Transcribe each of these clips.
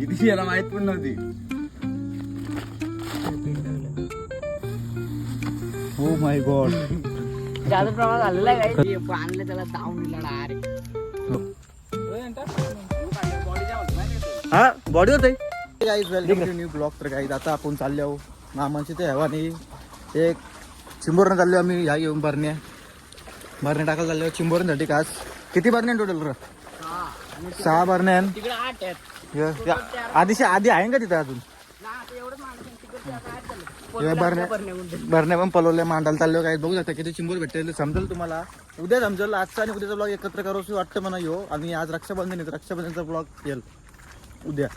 किती याला माहीत पण नव्हती. हो माय गॉड जास्त प्रमाणात झालेला आहे काय आणलं त्याला धावून दिला डायरेक्ट हा बॉडी होते guys welcome to new vlog तर गाईज आता आपण चालले आहो मामाची ते हवा नाही एक चिंबोरनं चाललो आम्ही ह्या येऊन बरण्या बरण्या टाकायला चाललो चिंबोरण्यासाठी कास किती बरण्या टोटल र? सहा बरण्या आहेत. तिकडे आठ आहेत. य- या- आधीशी आधी आहे का तिथं अजून? ना, आता एवढंच माणूस आहे. तिकडचे आता आठ झाले. या बरण्या बरण्या गुंडे. बरण्या पण पलवल्या मांडायला चाललो काय बघू शकता किती चिंबोर भेटेल. समजेल तुम्हाला. उद्या समजेल आजचा आणि उद्याचा ब्लॉग एकत्र करू असं वाटतं मला यो. आणि आज रक्षाबंधन आहे तर रक्षाबंधनचा ब्लॉग येईल. उद्या.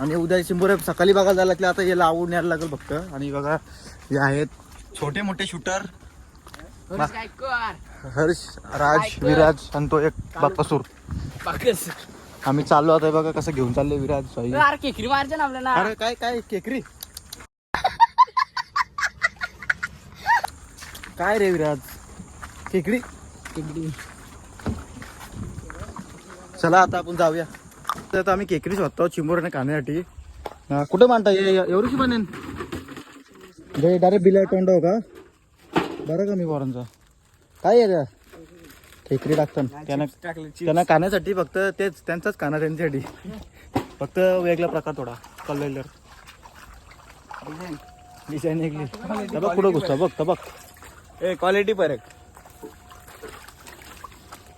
आणि उद्या चिंबोरे सकाळी बघायला जायला लागले आता याला आवड न्यायला लागेल फक्त. आणि बघा हे आहेत छोटे मोठे शूटर हरीश. हर्ष राज विराज आणि तो एक बाकासूर बाकस. आम्ही चाललो आता हे बघा कसं घेऊन चालले विराज साई. अरे केकरी ना आपल्याला. अरे काय काय केकरी? काय रे विराज? केकडी? केकरी चला आता आपण जाऊया. तर आता आम्ही केकरी शोधतो चिंबोर खाण्यासाठी. कुठं मांडता एवढीशी बनेन? डायरेक्ट बिल तोंड हो का? बरं का मी पोरांचा? काय आहे रे केकरी टाकतात त्यांना त्यांना खाण्यासाठी फक्त तेच त्यांचाच खाना त्यांच्यासाठी. फक्त वेगळा प्रकार थोडा कलर डिझाईन वेगळी तर बघ कुठं घुसता बघ तर बघ. ए क्वालिटी फरक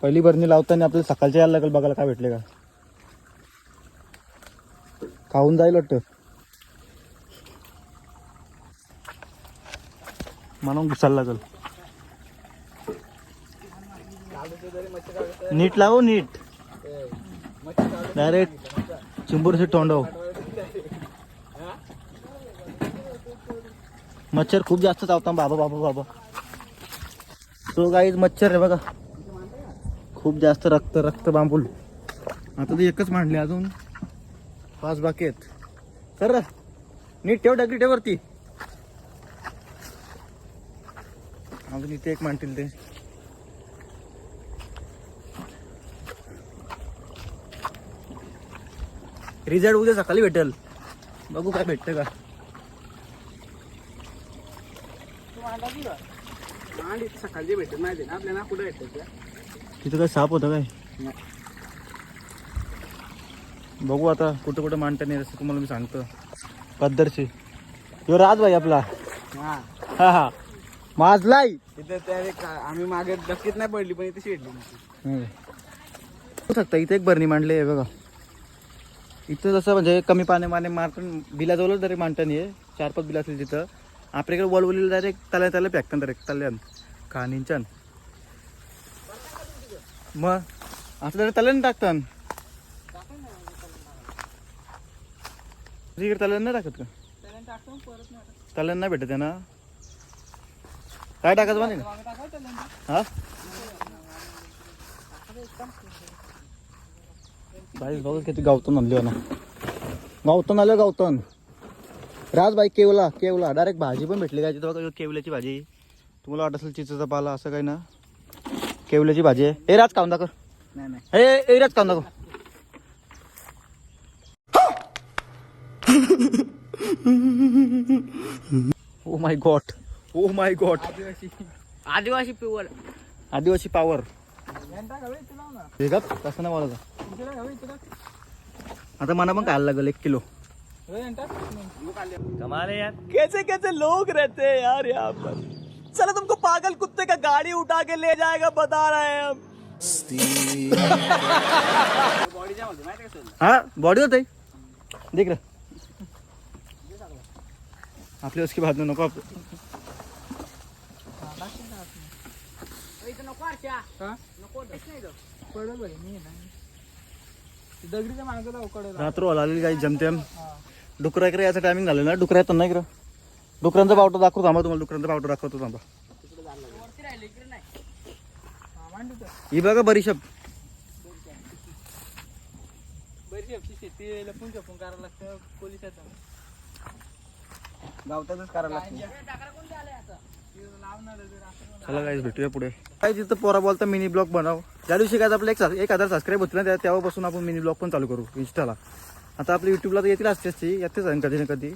पहिली बरणी लावताना आपल्याला सकाळच्या यायला लागेल बघायला काय भेटले का? खाऊन जाईल वाटतं. म्हणून घुसायला लागल नीट लावू नीट. डायरेक्ट चिंबूरचे तोंडव. मच्छर खूप जास्त चावता बाबा बाबा बाबा. तो गाईज मच्छर आहे बघा. खूप जास्त रक्त रक्त बांबूल. आता ते एकच मांडले अजून. पाच बाकी आहेत. कर नीट ठेव डगरी ठेवरती अजून इथे एक मांडतील ते. रिझल्ट उद्या सकाळी भेटेल. बघू काय भेटतं का. सकाळची भेटत माहिती ना? आपल्याला कुठे भेटत तिथं काय साप होतं काय? बघू आता कुठं कुठं मांडता नाही असं तुम्हाला मी सांगतो. पद्धरशी यो राज भाई आपला. हा. हा हा. माझलाय तिथे आम्ही मागे नक्कीच नाही पडली पण इथे शेडली होऊ शकता इथे एक बरणी मांडले आहे बघा. इथं जसं म्हणजे कमी पाणी माने मारतं बिलाजवळच तरी मांडता नाही आहे चार पाच बिल असेल तिथं. आपल्याकडे वळवलेलं डायरेक्ट तल्या त्याला फेकतात डायरेक्ट तल्यान. कानींच्यान. मग असं तल्याने टाकतात इकडे तल्यान नाही टाकत का? तल्यान नाही भेटत आहे ना काय टाकायचं माहिती का हा? बाई बघा किती गावतून आणली ना गावतून आलं गावतून. राजबाई केवला केवला. डायरेक्ट भाजी पण भेटली काय तिथं? बघा केवल्याची भाजी. तुम्हाला वाटत असेल चिचेचा पाला असं काही ना? केवल्याची भाजी आहे. ए राज कांदा कर. नाही नाही. ए ए राज कांदा कर. ओ my god oh my god आदिवासी. पिवळ आदिवासी पावर हे का तसं नाही बोलायचं. आता मला पण खायला लागेल एक किलो. कमाल यार. कैसे कैसे लोग रहते हैं यार यहाँ पर? चलो तुमको पागल कुत्ते का गाड़ी उठा के ले जाएगा बता रहे हैं हम. हा बॉडी होत देख रे आपल्या उसकी बात नको आप- नाही. दगडीच्या मागे जाऊ कडे रात्र आलेली काही जमतेम डुकरा इकडे याचं टायमिंग झालं ना. डुकरा येतात ना इकडं. डुकरांचा पावटो दाखवतो थांबा तुम्हाला. डुकरांचा पावटो दाखवतो थांबा. नाही ही बघा बरीशप. बरी शेती लपून छपून करायला लागतं पोलिसात गावतातच करायला लागतं. चला काय भेटूया पुढे. काय तिथं पोरा बोलता मिनी ब्लॉग बनव. ज्या दिवशी काय आपलं एक एक हजार सबस्क्राईब होते ना तेव्हापासून आपण मिनी ब्लॉग पण चालू करू इंस्टाला आता आपल्या युट्यूबला तर येतील असतेच ती येतेच आहे कधी ना कधी.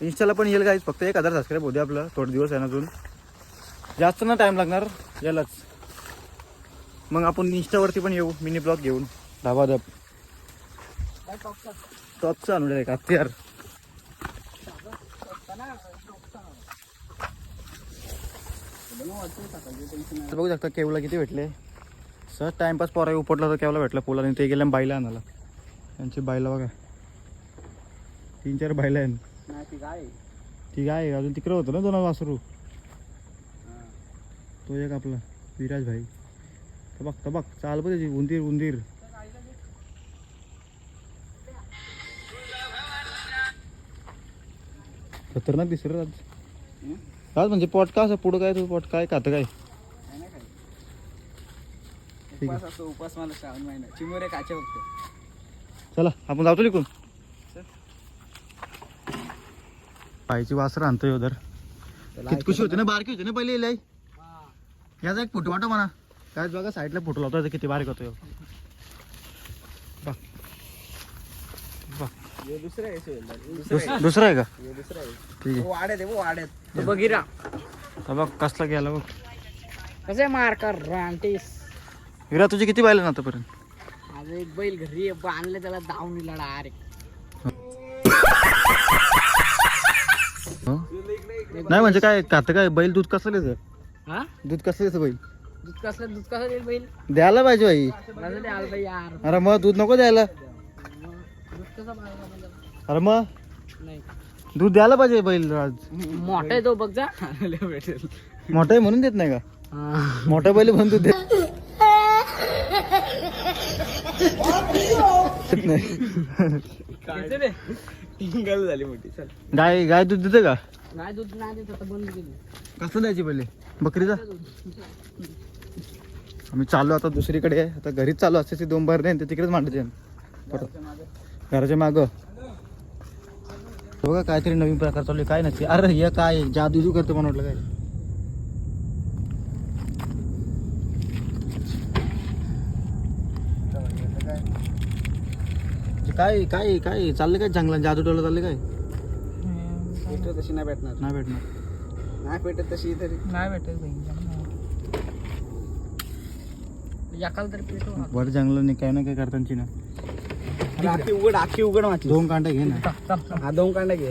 इंस्टाला पण येईल गाईज फक्त एक हजार सबस्क्राईब होते आपलं थोडे दिवस आहे ना अजून. जास्त ना टाईम लागणार यालाच मग आपण इंस्टावरती पण येऊ मिनी ब्लॉग घेऊन. धाबा धब टॉपचं आणून का यार बघू शकता केवला किती भेटले. सर टाइमपास पोरा उपटला तर केवला भेटला पोला ते गेल्या बाईला आणायला. त्यांची बाईला बघा. तीन चार बाईला आहे ती काय गाय अजून तिकडे होतं ना दोन वासरू? तो एक आपला विराज भाई. बघ तर बघ. चाल बघ त्याची. उंदीर उंदीर. खतरनाक दिसत आज. आज म्हणजे पोट का असं पुढं काय तू पोट काय खातं काय? ठीक आहे. उपास असतो उपास मला श्रावण महिना. चिमोरे काचे बघतो चला आपण जातो लिकून पायची वासर आणतोय उधर. किती खुशी होते ना बारकी होती ना पहिले लय. याचा एक फोटो वाटो म्हणा. काय बघा साईडला फोटो लावतो याचा किती बारीक बघ. बघ. हे दुसरं आहे. दुस- दुसरा आहे का? हे दुसरं आहे. ठीक आहे. वाड्यात आहे वाड्यात बघिरा हा बघ कसला गेला बघ. कसे मार कर रांटीस विरा तुझे किती पाहिले ना आतापर्यंत? आज एक बैल घरी आहे, आणले त्याला दावून डायरेक्ट हं? नाही म्हणजे काय खातं काय बैल दूध कसं द्यायचं हा? दूध कसं द्यायचं बैल? दूध कसलं दूध कसं देईल बैल? द्यायला पाहिजे बाई द्याल बाई यार. अरे मग दूध नको द्यायला. कसं म्हणजे? अरे मग? नाही. दूध द्यायला पाहिजे बैल आज मोठा आहे तो बघ जा. लय भेटेल. मोठा आहे म्हणून देत नाही का. मोठा बैल म्हणून दूध देत देत नाही. किती रे? टिंगल झाली मोठी. चल. गाय गाय दूध देते का? नाही दूध नाही देत आता बंद केली. कसं द्यायची पहिले? बकरीचा? आम्ही चाललो आता दुसरीकडे. आता घरीच चालू असते दोन बार नाही तिकडेच मांडायचे परत घराच्या माग. बघा काहीतरी नवीन प्रकार चालू आहे. काय नसते अरे हे काय? जादू करतो म्हणून वाटलं काय? काय काय काय? चाललं काय जंगलात? जादू टोला चाललं काय? पेट तशी नाही भेटणार. नाही भेटणार. नाही पेटत तशी तरी नाही भेटत एकाला तरी पेटो वर जंगल नाही काय ना काय करताना ना आखी उघड आखी उघड वाटली दोन कांटे घे ना. हा दोन कांडे घे.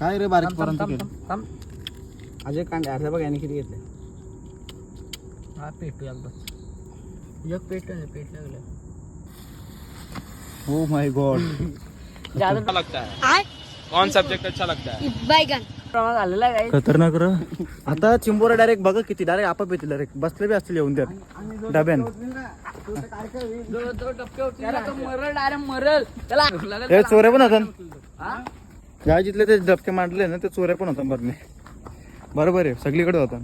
काय रे बारीक पोरांचं केलं अजय कांडे अर्धा बघ याने किती घेतले? हा पेटू एकदा एक पेट पेट लागलं. ओ माय गॉड ज़्यादा लगता है कौन सब्जेक्ट अच्छा लगता है। बैगन आहे खतरनाक र. आता चिंबोरा डायरेक्ट बघा किती डायरेक्ट आपाप येतील डायरेक्त बसले बी असतील येऊन त्यात. डब्यान. होते डायरेक्ट ते चोऱ्या पण होतात. हा? गाय जिथले ते डबके मांडले ना ते चोऱ्या पण होतात बरं बरोबर आहे सगळीकडे होतात.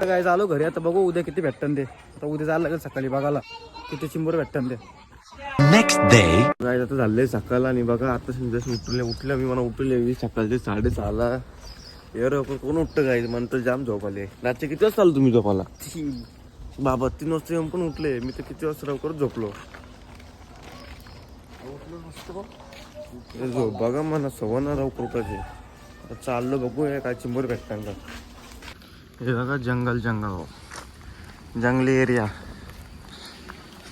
काय झालो घरी. आता बघू उद्या किती भेटतात ते. आता उद्या जायला लागेल सकाळी बघायला. किती चिंबोर भेटतात ते. काय आता झालंय सकाळ आणि बघा आता जसं उठले उठले मी मला उठले मी. सकाळचे साडेसहाला. एवढं लवकर कोण उठतं काय तर जाम झोप आले. रात्री किती वाजता आलो तुम्ही झोपाला बाबा तीन वाजता येऊन पण उठले. मी तर किती वाजता लवकर झोपलो. झोप बघा मला सव्वा ना लवकर उठायचे आता चाललो बघू हे काय चिंबर भेटतात हे बघा जंगल जंगल. जंगली एरिया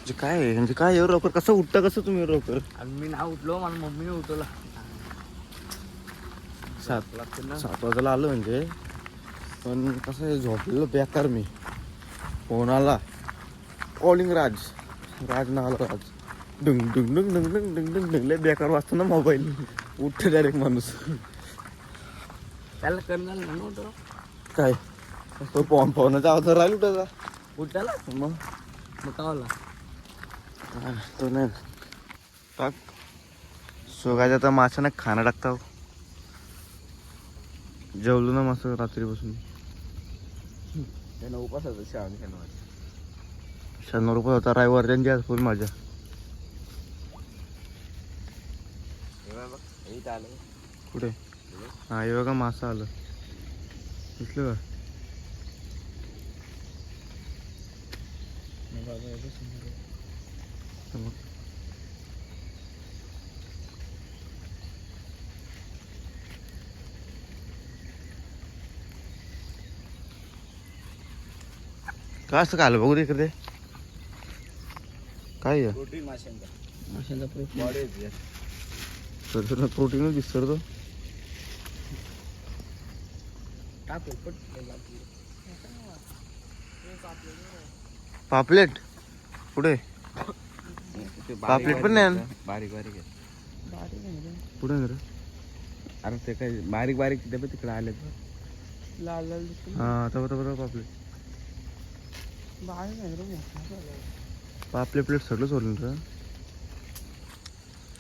म्हणजे काय आहे? म्हणजे काय एवढं लवकर कसं उठता कसं तुम्ही एवढं लवकर आणि मी ना उठलो मला मम्मीने उठवला सात सात वाजायला आलो म्हणजे पण कसं आहे झोपलेलो बेकार मी फोन आला कॉलिंग राज राज ना आला राज डुंग डुंग डुंग डुंग डुंग डुंग डुंग डुंग लय बेकार वाजतो ना मोबाईल उठते डायरेक्ट माणूस त्याला करणार म्हणून काय तो फोन फोनाचा आवाज राहील उठायचा उठाला मग मग कावला हा, तो नाही टाक आता माशाने खाणं टाकता जेवलो ना मस्त रात्रीपासून. त्यानं उपासाचं श्रावण शनिवार रुपये होता रविवार त्यांची आज फुल माझ्या. आलं. कुठे? हा हे बघा मासा आलं. दिसलं का? शकतो मग का असं काल बघू दे इकडे? काय प्रोटीन माशांचा. प्रोटीनच दिसतो टाकू पापलेट. कुठे? पुढे पापलेट पण नाही? बारीक बारीक आहे पुढे ना रे अरे ते काय बारीक बारीक डबे तिकडे आले लाल लाल हा आता बघा बघा पापलेट. पापलेट प्लेट सगळं सोडलं रे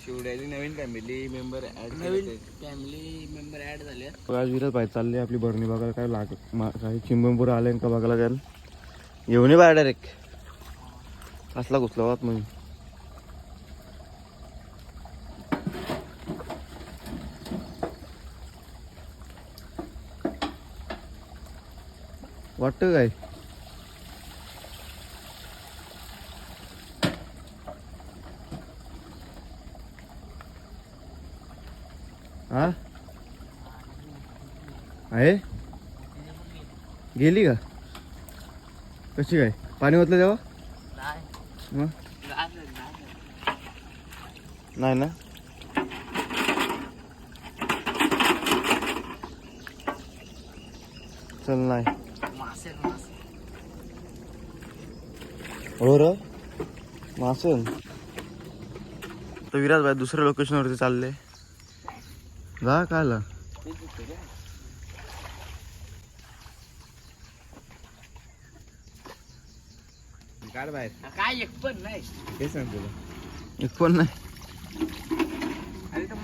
शिवड्याची नवीन फॅमिली मेंबर ऍड नवीन फॅमिली मेंबर ऍड झाले आज विराज भाई चालली आपली बरणी बघायला. काय लाग मा- काही चिंबंपूर आले का बघायला काय घेऊन ये बाय डायरेक्ट असला घुसला वात मग वाटतं काय? हा आहे? गेली का? कशी काय? पाणी ओतलं तेव्हा? मग? नाही ना? चल नाही. हो र तर विराज भाई दुसऱ्या लोकेशनवरती चालले. जा काय आला काढ बाहेर. काय एक पण नाही. हे सांग तुला. एक पण नाही. अरे तर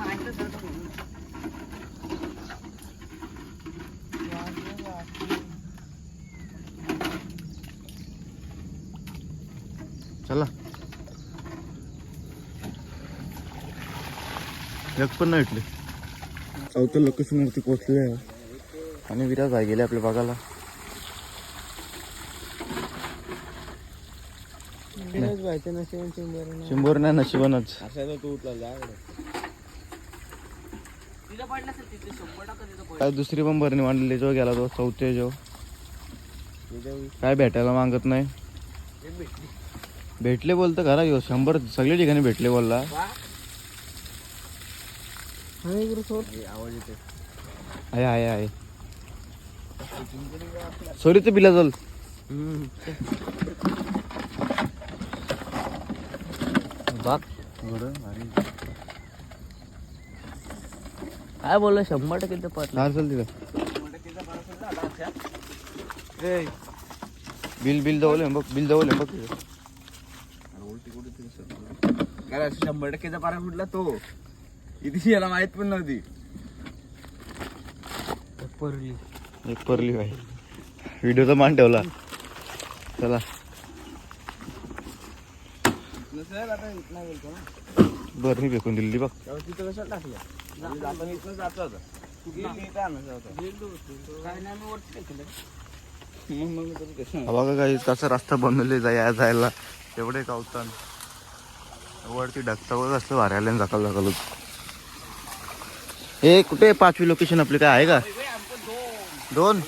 एक पण नाही भेटले. चौथ्या लोकेशनवरती पोहोचले आहे आणि विराज भाई गेले आपल्या बघायला शंभर नाही. नशिबानच. असा तू उठला जा काय दुसरी पण बरणी मांडलेली जो गेला तो चौथ्या जो. काय भेटायला मागत नाही. भेटले. बोलतं घरा येऊ शंभर सगळ्या ठिकाणी भेटले बोलला. आवाज येते आहे आहे आहे. सॉरी ते बिला चल. बाग काय बोललो? शंभर टक्के हा चल तिथं बिल बिल जवळ बघ बिल जवळ बघ. तिथं. काय असं शंभर टक्केचा पारा कुठला तो? इथे याला माहीत पण नव्हती. परली. एक परली भाई व्हिडिओचा मान ठेवला. चला. सर आता इथं गेलतो ना. बरणी फेकून दिली बघ. तिथं कशाला टाकलं? जाताना इथनं जात होता. इथं आणायचं होतं? काय नाही मी वरती टाकलं मग मग मी तरी कसं बघा काही कसा रस्ता बनवले जाय जायला. एवढे कावतान वरती ढगतावर असं वाऱ्याला जाकाल जाकाल हे कुठे पाचवी लोकेशन आहे का? दोन?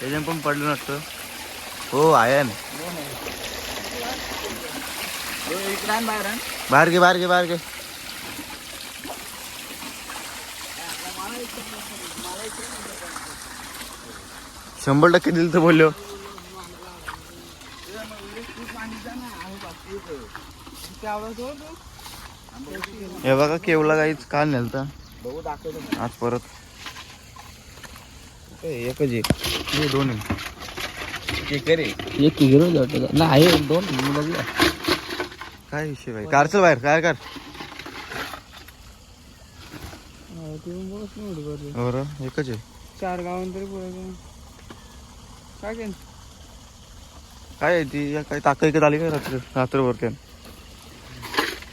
त्याच्यात पण पडलं नसतं. हो, आहे ना. बाहेर घे बाहेर घे बाहेर घे. शंभर टक्के दिलं तर बोललो. हे बघा केवला काहीच काल नेलता. आज परत. एकच एक. हे दोन एक किलो नाही दोन बघूया काय विषय भाई कार चल बाहेर काय कर हो एकच आहे. चार गावां तरी पुढे काय काय आहे ती? या काय ताकद आली काय रात्र रात्रभर काय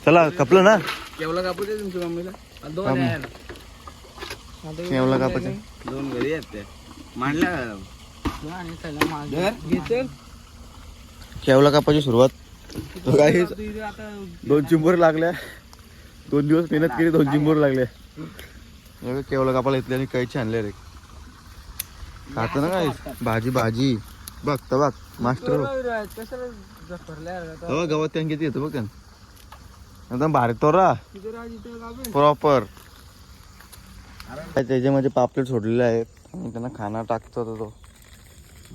चला कपलं ना? केवढा कापू दे तुमच्या मम्मीला. दोन. आहे ना. केवला कापायचं दोन घरी आहेत त्या मांडल्या घेतल केवला कापायची सुरुवात? तो काही दोन चिंबोर लागल्या. दोन दिवस मेहनत केली दोन चिंबोर लागल्या. एवढं केवला कापायला इथले आणि कैची आणले रे. खातो ना काय? भाजी भाजी. बघ तर बघ मास्टर. कशाला जफरल्या हो गवत त्या किती येतो बघ त्यांना. एकदम भारी. तोरा प्रॉपर त्याच्यामध्ये पापलेट सोडलेले आहेत. आणि त्यांना खाना टाकतो तो.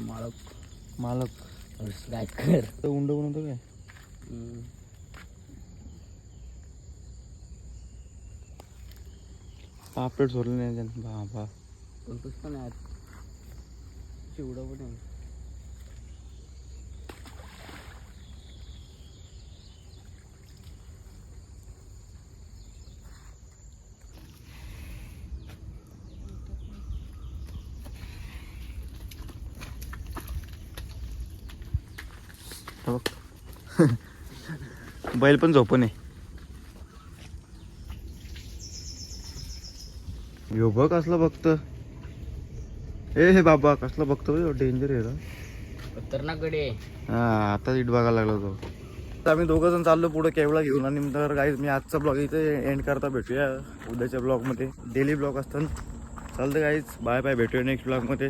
मालक. मालक. तो उंड बनवतो काय? पापलेट सोडले नाही त्यांनी. बाबा. कोणतंच पण आहे चिवडा पण आहे. बघ. बैल पण झोपून आहे. यो बघ कसला बघत. ए हे बाबा कसला बघतो डेंजर आहे हा आता इट बघायला लागला तो. तर आम्ही दोघं जण चाललो पुढे केवळा घेऊन आणि नंतर गाईज मी आजचा ब्लॉग इथे एंड करता भेटूया उद्याच्या ब्लॉगमध्ये डेली ब्लॉग असतात चालतं गाईज बाय बाय भेटूया नेक्स्ट ब्लॉगमध्ये